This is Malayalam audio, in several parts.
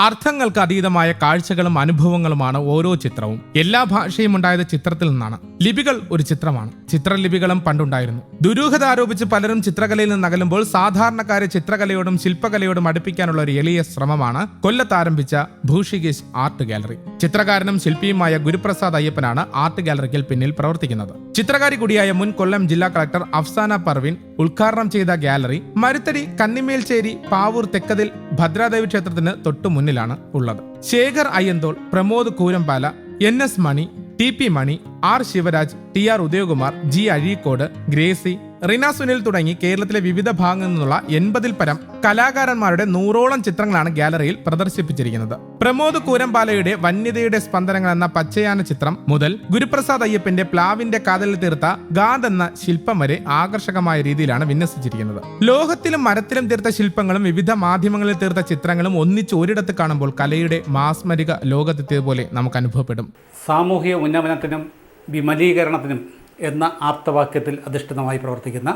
അർത്ഥങ്ങൾക്ക് അതീതമായ കാഴ്ചകളും അനുഭവങ്ങളുമാണ് ഓരോ ചിത്രവും. എല്ലാ ഭാഷയും ഉണ്ടായത് ചിത്രത്തിൽ നിന്നാണ്. ലിപികൾ ഒരു ചിത്രമാണ്. ചിത്രലിപികളും പണ്ടുണ്ടായിരുന്നു. ദുരൂഹത ആരോപിച്ച് പലരും ചിത്രകലയിൽ നിന്ന് അകലുമ്പോൾ സാധാരണക്കാരെ ചിത്രകലയോടും ശില്പകലയോടും അടുപ്പിക്കാനുള്ള ഒരു എളിയ ശ്രമമാണ് കൊല്ലത്ത് ആരംഭിച്ച ഭൂഷികേശ് ആർട്ട് ഗാലറി. ചിത്രകാരനും ശില്പിയുമായ ഗുരുപ്രസാദ് അയ്യപ്പനാണ് ആർട്ട് ഗാലറിക്ക് പിന്നിൽ പ്രവർത്തിക്കുന്നത്. ചിത്രകാരി കൂടിയായ മുൻ കൊല്ലം ജില്ലാ കളക്ടർ അഫ്സാന പർവിൻ ഉദ്ഘാടനം ചെയ്ത ഗാലറി മരുത്തടി കന്നിമേൽച്ചേരി പാവൂർ തെക്കതിൽ ഭദ്രാദേവി ക്ഷേത്രത്തിന് തൊട്ടു മുന്നിലാണ് ഉള്ളത്. Shekhar Ayyanthole Pramod Koorambala N S Mani T P Mani R Sivaraj T R Udayakumar G Azhikode Gracy Rina Sunil തുടങ്ങി കേരളത്തിലെ വിവിധ ഭാഗങ്ങളിൽ നിന്നുള്ള എൺപതിൽ പരം കലാകാരന്മാരുടെ നൂറോളം ചിത്രങ്ങളാണ് ഗാലറിയിൽ പ്രദർശിപ്പിച്ചിരിക്കുന്നത്. പ്രമോദ് കൂരമ്പാലയുടെ വന്യതയുടെ സ്പന്ദനങ്ങൾ എന്ന പച്ചയാന ചിത്രം മുതൽ ഗുരുപ്രസാദ് അയ്യപ്പന്റെ പ്ലാവിന്റെ കാതലിൽ തീർത്ത ഗാദ് എന്ന ശില്പം വരെ ആകർഷകമായ രീതിയിലാണ് വിന്യസിച്ചിരിക്കുന്നത്. ലോഹത്തിലും മരത്തിലും തീർത്ത ശില്പങ്ങളും വിവിധ മാധ്യമങ്ങളിൽ തീർത്ത ചിത്രങ്ങളും ഒന്നിച്ച് ഒരിടത്ത് കാണുമ്പോൾ കലയുടെ മാസ്മരിക ലോകത്തെത്തിയതുപോലെ നമുക്ക് അനുഭവപ്പെടും. സാമൂഹിക ഉന്നമനത്തിനും വിമലീകരണത്തിനും എന്ന ആപ്തവാക്യത്തിൽ അധിഷ്ഠിതമായി പ്രവർത്തിക്കുന്ന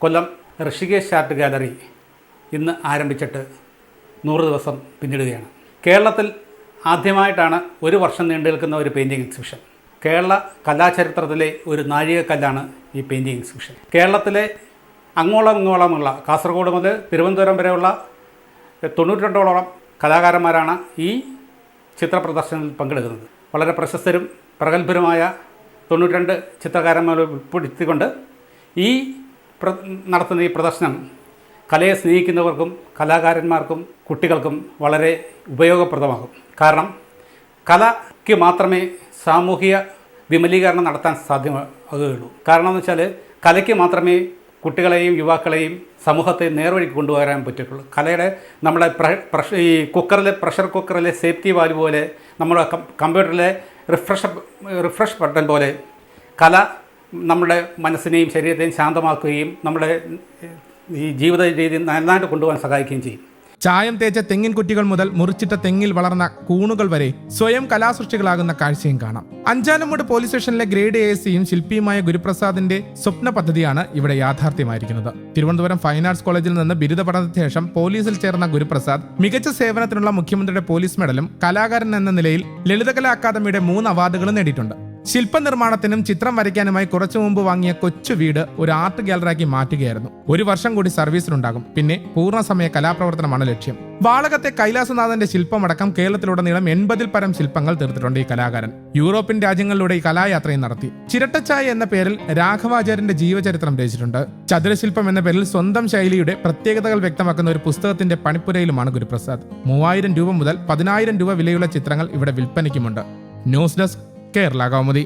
കൊല്ലം ഋഷികേശ് ആർട്ട് ഗാലറി ഇന്ന് ആരംഭിച്ചിട്ട് നൂറ് ദിവസം പിന്നിടുകയാണ്. കേരളത്തിൽ ആദ്യമായിട്ടാണ് ഒരു വർഷം നീണ്ടു നിൽക്കുന്ന ഒരു പെയിന്റിംഗ് എക്സിബിഷൻ കേരള കലാചരിത്രത്തിലെ ഒരു നാഴികക്കല്ലാണ് ഈ പെയിന്റിംഗ് എക്സിബിഷൻ കേരളത്തിലെ അങ്ങോളം ഇങ്ങോളമുള്ള കാസർഗോഡ് മുതൽ തിരുവനന്തപുരം വരെയുള്ള തൊണ്ണൂറ്റിരണ്ടോളം കലാകാരന്മാരാണ് ഈ ചിത്ര പ്രദർശനത്തിൽ പങ്കെടുക്കുന്നത്. വളരെ പ്രശസ്തരും പ്രഗത്ഭരുമായ തൊണ്ണൂറ്റിരണ്ട് ചിത്രകാരന്മാരെ ഉൾപ്പെടുത്തിക്കൊണ്ട് ഈ നടത്തുന്ന ഈ പ്രദർശനം കലയെ സ്നേഹിക്കുന്നവർക്കും കലാകാരന്മാർക്കും കുട്ടികൾക്കും വളരെ ഉപയോഗപ്രദമാകും. കാരണം കലയ്ക്ക് മാത്രമേ സാമൂഹിക വിമലീകരണം നടത്താൻ സാധ്യമാകുകയുള്ളൂ. കാരണം എന്ന് വെച്ചാൽ കലയ്ക്ക് മാത്രമേ കുട്ടികളെയും യുവാക്കളെയും സമൂഹത്തെ നേർവഴിക്ക് കൊണ്ടുവരാൻ പറ്റിയിട്ടുള്ളൂ കലയുടെ നമ്മുടെ പ്രഷ് ഈ കുക്കറിലെ പ്രഷർ കുക്കറിലെ സേഫ്റ്റി വാൽവ് പോലെ നമ്മുടെ കമ്പ്യൂട്ടറിലെ റിഫ്രഷ് റിഫ്രഷ് ബട്ടൺ പോലെ കല നമ്മുടെ മനസ്സിനെയും ശരീരത്തെയും ശാന്തമാക്കുകയും നമ്മുടെ ഈ ജീവിത രീതി നന്നായിട്ട് കൊണ്ടുപോകാൻ സഹായിക്കുകയും ചെയ്യും. ചായം തേച്ച തെങ്ങിൻ കുറ്റികൾ മുതൽ മുറിച്ചിട്ട തെങ്ങിൽ വളർന്ന കൂണുകൾ വരെ സ്വയം കലാസൃഷ്ടികളാകുന്ന കാഴ്ചയും കാണാം. അഞ്ചാനമ്മൂട് പോലീസ് സ്റ്റേഷനിലെ ഗ്രേഡ് എ സിയും ശില്പിയുമായ ഗുരുപ്രസാദിന്റെ സ്വപ്ന പദ്ധതിയാണ് ഇവിടെ യാഥാർത്ഥ്യമായിരിക്കുന്നത്. തിരുവനന്തപുരം ഫൈൻ ആർട്സ് കോളേജിൽ നിന്ന് ബിരുദ പഠനത്തിന് ശേഷം പോലീസിൽ ചേർന്ന ഗുരുപ്രസാദ് മികച്ച സേവനത്തിനുള്ള മുഖ്യമന്ത്രിയുടെ പോലീസ് മെഡലും കലാകാരൻ എന്ന നിലയിൽ ലളിതകലാ അക്കാദമിയുടെ മൂന്ന് അവാർഡുകളും നേടിയിട്ടുണ്ട്. ശില്പനിർമ്മാണത്തിനും ചിത്രം വരയ്ക്കാനുമായി കുറച്ചു മുമ്പ് വാങ്ങിയ കൊച്ചു വീട് ഒരു ആർട്ട് ഗാലറിയാക്കി മാറ്റുകയായിരുന്നു. ഒരു വർഷം കൂടി സർവീസിലുണ്ടാകും. പിന്നെ പൂർണസമയ കലാപ്രവർത്തനമാണ് ലക്ഷ്യം. വാളകത്തെ കൈലാസനാഥന്റെ ശില്പമടക്കം കേരളത്തിലുടനീളം എൺപതിൽ പരം ശില്പങ്ങൾ തീർത്തിട്ടുണ്ട് ഈ കലാകാരൻ. യൂറോപ്യൻ രാജ്യങ്ങളിലൂടെ ഈ കലായാത്രയും നടത്തി. ചിരട്ടച്ചായ എന്ന പേരിൽ രാഘവാചാര്യന്റെ ജീവചരിത്രം രചിച്ചിട്ടുണ്ട്. ചതുരശില്പം എന്ന പേരിൽ സ്വന്തം ശൈലിയുടെ പ്രത്യേകതകൾ വ്യക്തമാക്കുന്ന ഒരു പുസ്തകത്തിന്റെ പണിപ്പുരയിലുമാണ് ഗുരുപ്രസാദ്. മൂവായിരം രൂപ മുതൽ പതിനായിരം രൂപ വിലയുള്ള ചിത്രങ്ങൾ ഇവിടെ വിൽപ്പനയ്ക്കുമുണ്ട്. News desk Kerala Kaumudi